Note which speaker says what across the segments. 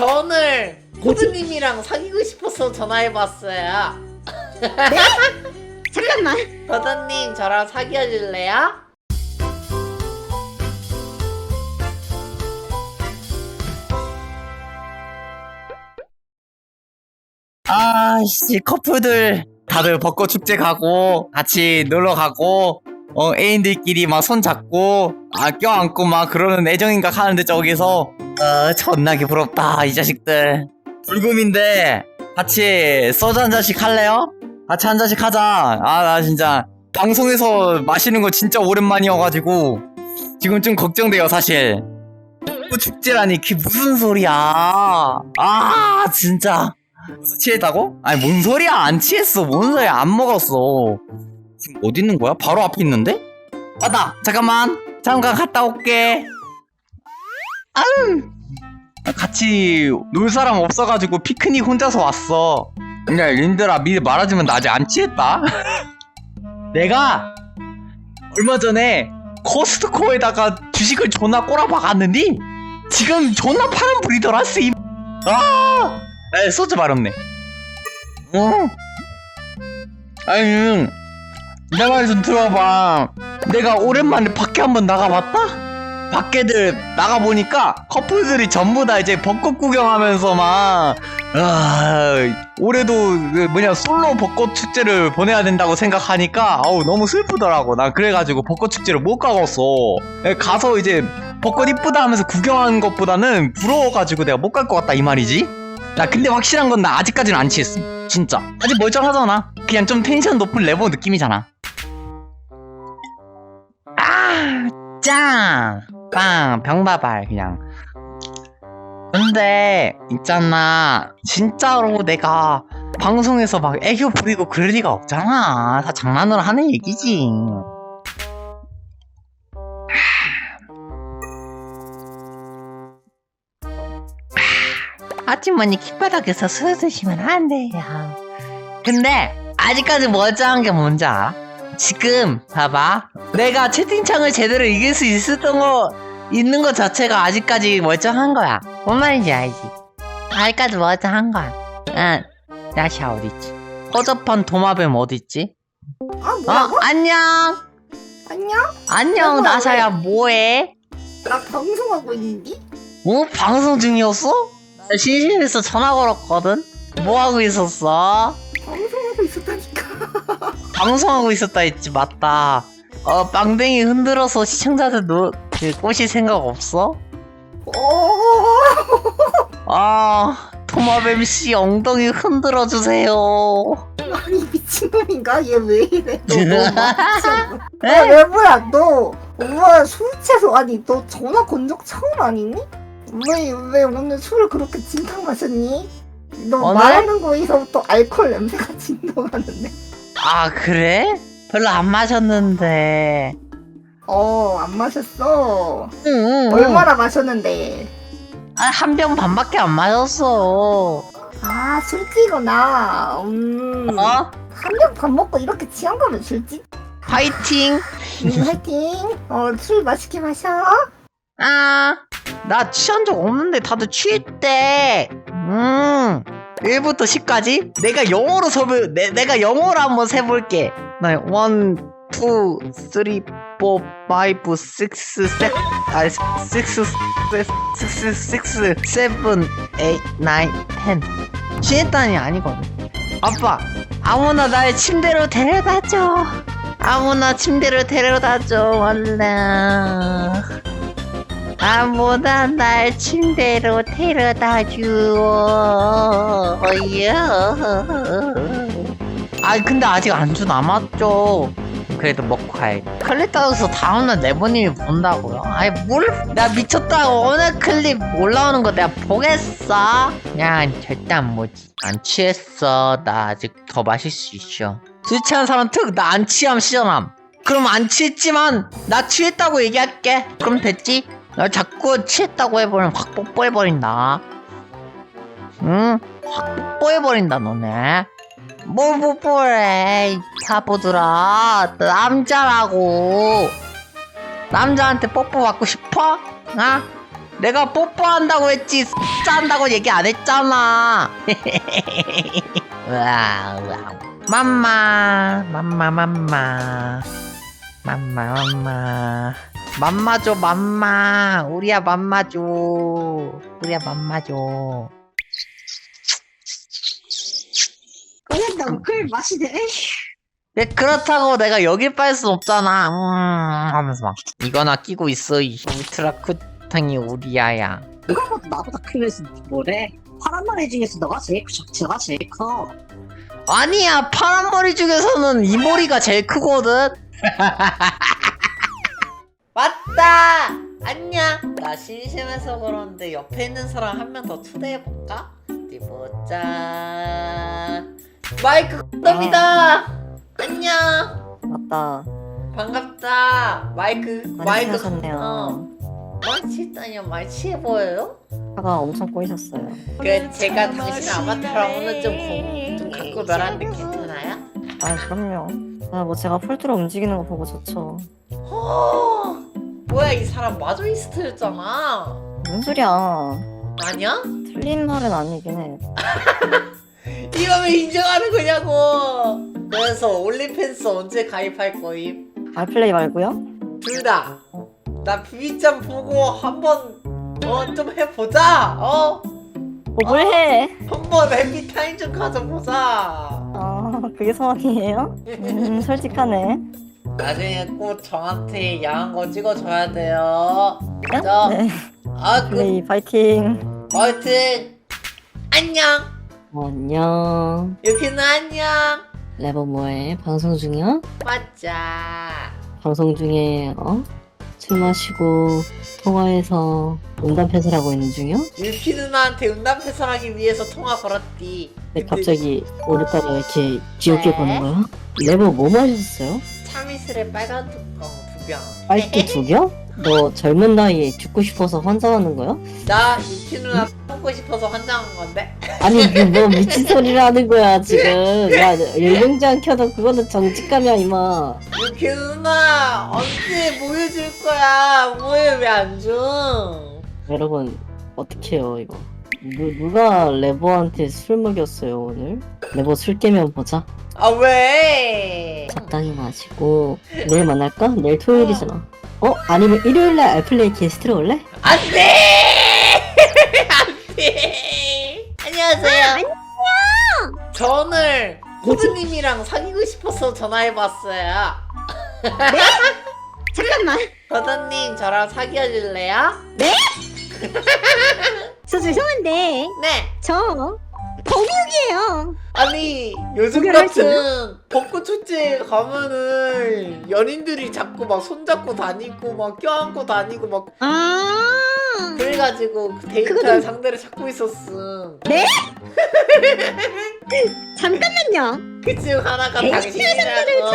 Speaker 1: 저 오늘 호드님이랑 사귀고 싶어서 전화해봤어요.
Speaker 2: 잠깐만.
Speaker 1: 호드님 저랑 사귀어줄래요?
Speaker 3: 아씨 커플들 다들 벚꽃 축제 가고 같이 놀러 가고 어 애인들끼리 막 손 잡고 아 껴안고 막 그러는 애정인가 하는데 저기서 어 존나게 부럽다 이 자식들. 불금인데 같이 소주 한 잔씩 할래요? 같이 한 잔씩 하자. 아 나 진짜 방송에서 마시는 거 진짜 오랜만이어가지고 지금 좀 걱정돼요 사실. 축제라니 그게 무슨 소리야. 아 진짜. 무슨 취했다고? 아니 뭔 소리야. 안 취했어. 뭔 소리야. 안 먹었어. 지금 어디 있는 거야? 바로 앞에 있는데? 맞다 잠깐만. 잠깐 갔다 올게 아유 같이 놀 사람 없어가지고 피크닉 혼자서 왔어 야 린들아 미리 말하지만 나 아직 안 취했다 내가 얼마 전에 코스트코에다가 주식을 존나 꼬라박았는데 지금 존나 파란 불이더라 쓰임 아 에, 소주 마렵네. 어. 아니, 내 말 좀 들어봐. 내가 오랜만에 밖에 한번 나가봤다? 밖에들 나가보니까 커플들이 전부 다 이제 벚꽃 구경하면서 막, 아, 올해도 그 뭐냐, 솔로 벚꽃 축제를 보내야 된다고 생각하니까, 아우, 너무 슬프더라고. 나 그래가지고 벚꽃 축제를 못 가겠어. 에, 가서 이제 벚꽃 이쁘다 하면서 구경하는 것보다는 부러워가지고 내가 못 갈 것 같다, 이 말이지? 나 근데 확실한 건 나 아직까지는 안 취했음 진짜 아직 멀쩡하잖아 그냥 좀 텐션 높은 레버 느낌이잖아 아 짱 빵 병바발 그냥 근데 있잖아 진짜로 내가 방송에서 막 애교 부리고 그럴 리가 없잖아 다 장난으로 하는 얘기지 아주머니 킥바닥에서 술 드시면 안 돼요. 근데 아직까지 멀쩡한 게 뭔지 알아? 지금 봐봐. 내가 채팅창을 제대로 이길 수 있었던 거 있는 것 자체가 아직까지 멀쩡한 거야. 뭔 말인지 알지? 아직까지 멀쩡한 거야. 응. 나샤 어딨지? 허접한 도마뱀 어딨지? 아어
Speaker 2: 뭐라고?
Speaker 3: 안녕.
Speaker 2: 안녕?
Speaker 3: 안녕
Speaker 2: 아이고,
Speaker 3: 나샤야 뭐해?
Speaker 2: 나 방송하고 있니?
Speaker 3: 어 방송 중이었어? 나 심심해서 전화 걸었거든. 뭐 하고 있었어?
Speaker 2: 방송하고 있었다니까.
Speaker 3: 방송하고 있었다 했지 맞다 어 빵댕이 흔들어서 시청자들 노, 그 꼬실 생각 없어?
Speaker 2: 어.
Speaker 3: 아 토마뱀 씨 엉덩이 흔들어 주세요
Speaker 2: 아니 미친놈인가? 얘 왜 이래? 너 너무 미쳤어.
Speaker 3: 에?
Speaker 2: 야 레브야 너 엄마 술 취해서 아니 너 전화 건 적 처음 아니니? 왜, 왜 오늘 술을 그렇게 진탕 마셨니? 너
Speaker 3: 오늘?
Speaker 2: 말하는 거에서부터 알코올 냄새가 진동하는데
Speaker 3: 아 그래? 별로 안 마셨는데
Speaker 2: 어 안 마셨어?
Speaker 3: 응,
Speaker 2: 얼마나 마셨는데?
Speaker 3: 한병 반밖에 안 마셨어.
Speaker 2: 아 술찌구나. 음.
Speaker 3: 어?
Speaker 2: 한 병 밥 먹고 이렇게 취한 거면 술찌?
Speaker 3: 파이팅.
Speaker 2: 음, 화이팅. 어 술 맛있게 마셔.
Speaker 3: 아 나 취한 적 없는데 다들 취했대 음. 1부터 10까지? 내가 영어로 세볼 내, 내가 영어로 한번 세 볼게. 나 1, 2, 3, 4, 5, 6, 7 아, 6, 6, 6, 6, 7, 8, 9, 10 취했다니 아니거든. 아빠 아무나 나의 침대로 데려다줘. 아무나 침대로 데려다줘 원래. 아무나 날 침대로 데려다 주어. 아 근데 아직 안주 남았죠 그래도 먹고 가야지 클립 따라서 다음날 내보님이 본다고요? 아니 뭘 나 미쳤다고 오늘 클립 올라오는 거 내가 보겠어 야 절대 안 보지 안 취했어 나 아직 더 마실 수 있어 술 취한 사람 특 나 안 취함 시전함 그럼 안 취했지만 나 취했다고 얘기할게 그럼 됐지? 나 자꾸 취했다고 해버리면 확 뽀뽀해버린다. 응? 확 뽀뽀해버린다, 너네. 뭘 뽀뽀해, 이 바보들아. 나 남자라고. 남자한테 뽀뽀 받고 싶어? 아?
Speaker 4: 내가 뽀뽀한다고 했지 짠다고 얘기 안 했잖아 맘마 맘마 맘마 맘마 맘마 맘마 줘 맘마 우리야 맘마 줘 우리야 맘마 줘
Speaker 2: 그냥 너클 마시네.
Speaker 4: 왜 그렇다고 내가 여길 빨 순 없잖아 음 하면서 막 이거나 끼고 있어 이 울트라 쿠탕이 우리야야
Speaker 5: 누가보다 나보다 크면서 뭐래? 파란 머리 중에서 너가 제일 크, 제가 제일 커.
Speaker 4: 아니야 파란 머리 중에서는 이 머리가 제일 크거든
Speaker 3: 맞다! 안녕! 나 심심해서 그러는데 옆에 있는 사람 한 명 더 초대해 볼까? 어디 보자. 마이크 끄답니다! 안녕!
Speaker 6: 맞다.
Speaker 3: 반갑다. 마이크,
Speaker 6: 많이
Speaker 3: 마이크.
Speaker 6: 하셨네요.
Speaker 3: 어. 취했다니요? 많이 취해 보여요?
Speaker 6: 차가 엄청 꼬이셨어요.
Speaker 3: 그, 제가 당신 아바타랑 오늘 좀, 고- 좀 갖고 놀았는데 괜찮아요?
Speaker 6: 아 그럼요. 아, 뭐 제가 폴트로 움직이는 거 보고 좋죠.
Speaker 3: 허! 뭐야, 이 사람 마조이스트였잖아.
Speaker 6: 무슨 소리야?
Speaker 3: 아니야?
Speaker 6: 틀린 말은 아니긴 해.
Speaker 3: 왜 인정하는 거냐고. 그래서 올리팬스 언제 가입할 거임?
Speaker 6: 알플레이 말고요?
Speaker 3: 둘 다. 나 비비짱 보고 한번 어 좀 해보자. 어
Speaker 6: 뭐뭘 해?
Speaker 3: 한번 해피타임 좀 가져보자.
Speaker 6: 아 그게 소원이에요? 음 솔직하네.
Speaker 3: 나중에 꼭 저한테 야한 거 찍어줘야 돼요. 저,
Speaker 6: 네.
Speaker 3: 아, 그,
Speaker 6: 플레이 파이팅.
Speaker 3: 하여튼, 안녕.
Speaker 7: 안녕.
Speaker 3: 유키는 안녕.
Speaker 7: 레버 뭐해? 방송 중이야?
Speaker 3: 맞자.
Speaker 7: 방송 중에 어? 술 마시고 통화해서 응답 패설하고 있는 중이야?
Speaker 3: 유키 누나한테 응답 해설하기 위해서 통화 걸었디.
Speaker 7: 근데 갑자기 오늘따라 이렇게 귀엽게
Speaker 3: 네?
Speaker 7: 보는 거야? 레버 뭐 마셨어요?
Speaker 3: 참이슬의 빨간 뚜껑 두 병.
Speaker 7: 빨대 두 겨? 너 젊은 나이에 죽고 싶어서 환장하는 거야?
Speaker 3: 나 유키 누나 먹고 싶어서 환장한 건데.
Speaker 7: 아니 그 뭐 미친 소리를 하는 거야 지금 야 열병장 켜도 그거는 정직감이야 이마
Speaker 3: 유키 누나 언제 보여줄 거야? 뭐해 왜 안 줘?
Speaker 7: 여러분 어떻게 해요 이거 누, 누가 레버한테 술 먹였어요 오늘? 레버 술 깨면 보자
Speaker 3: 아 왜?
Speaker 7: 적당히 마시고 내일 만날까? 내일 토요일이잖아 어? 아니면 일요일날 알플레이 게스트로 올래?
Speaker 3: 안돼. 안돼. 안녕하세요. 안녕. 저는 고드님이랑 사귀고 싶어서 전화해봤어요.
Speaker 1: 잠깐만
Speaker 3: 고드님 저랑 사귀어줄래요?
Speaker 1: 저 죄송한데
Speaker 3: 네.
Speaker 1: 저 범육이에요.
Speaker 3: 아니 요즘 같은 벚꽃 축제에 가면은 연인들이 자꾸 막 손잡고 다니고 막 껴안고 다니고 막
Speaker 1: 아.
Speaker 3: 그래가지고 그 데이트할
Speaker 1: 그거는-
Speaker 3: 상대를 찾고 있었음.
Speaker 1: 잠깐만요.
Speaker 3: 그 중 하나가
Speaker 1: 데이트할
Speaker 3: 당신이라고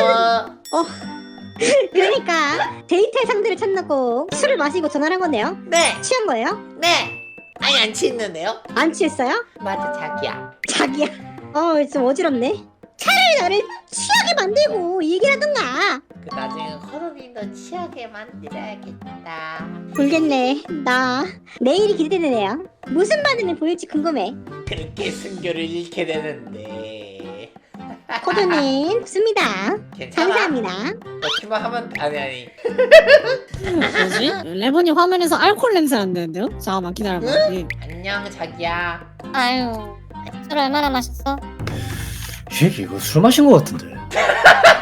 Speaker 1: 그러니까 데이트의 상대를 찾는다고 술을 마시고 전화를 한 건데요.
Speaker 3: 네!
Speaker 1: 취한 거예요?
Speaker 3: 네! 아니 안 취했는데요?
Speaker 1: 안 취했어요?
Speaker 3: 맞아 자기야.
Speaker 1: 자기야? 어 좀 어지럽네. 차라리 나를 취하게 만들고 얘기를 하던가.
Speaker 3: 그 나중에 커덕님도 취하게 만들어야겠다.
Speaker 1: 모르겠네. 나 내일이 기대되네요. 무슨 반응을 보일지 궁금해.
Speaker 3: 그렇게 승교를 잃게 되는데
Speaker 1: 코드님 좋습니다
Speaker 3: 괜찮아?
Speaker 1: 감사합니다
Speaker 3: 넣기만 하면 아니 아니
Speaker 8: 뭐지? 레몬이 화면에서 알코올 냄새 난다는데요? 잠깐만 기다려봐. 예.
Speaker 3: 안녕 자기야
Speaker 9: 아유, 술 얼마나 마셨어?
Speaker 10: 이 새끼 이거 술 마신 것 같은데